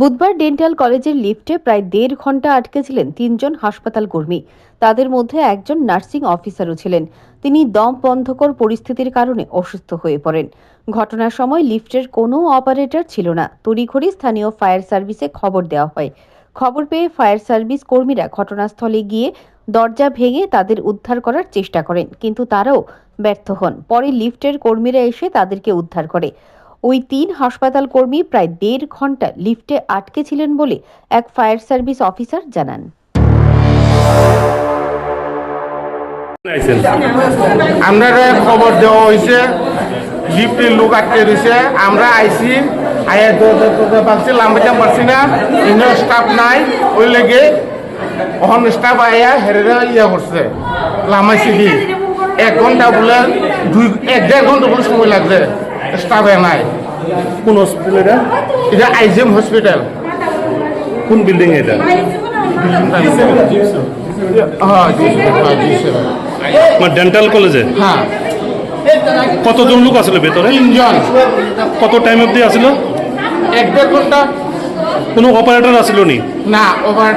বুধবার ডেন্টাল কলেজের লিফটে প্রায় দেড় ঘণ্টা আটকে ছিলেন তিনজন হাসপাতাল কর্মী। তাদের মধ্যে একজন নার্সিং অফিসারও ছিলেন। তিনি দম বন্ধকর পরিস্থিতির কারণে অসুস্থ হয়ে পড়েন। ঘটনার সময় লিফটের কোনো অপারেটর ছিল না। তড়িঘড়ি স্থানীয় ফায়ার সার্ভিসে খবর দেওয়া হয়। খবর পেয়ে ফায়ার সার্ভিস কর্মীরা ঘটনাস্থলে গিয়ে দরজা ভেঙে তাদের উদ্ধার করার চেষ্টা করেন, কিন্তু তারাও ব্যর্থ হন। পরে লিফটের কর্মীরা এসে তাদেরকে উদ্ধার করে। ওই তিন হাসপাতাল কর্মী প্রায় দেড় ঘণ্টা লিফটে আটকে ছিলেন বলে এক ফায়ার সার্ভিস অফিসার জানান। আমরা খবর দেওয়া হয়েছে, লিফটের লোক আটকে রয়েছে। আমরা আইসি, আয়া পাচ্ছি লাম্বাইতে পারছি না ইন্য স্টাফ নাই, ওই লেগে অহন স্টাফ আয়া হেরেরা ইয়া করছে, লামাইছি এক ঘণ্টা বলে দুই এক দেড় ঘণ্টা বলে সময় লাগছে। স্টাফে নাই। কোন হসপিটাল এটা? এটা আইজিএম হসপিটাল। কোন বিল্ডিং এটা? জি হ্যাঁ ডেন্টাল কলেজে হ্যাঁ। কতজন লোক আসলে ভেতরে? তিনজন। কত টাইম অবধি আসলো? এক দেড় ঘণ্টা। কোনো অপারেটর আসলো নি? না ওভার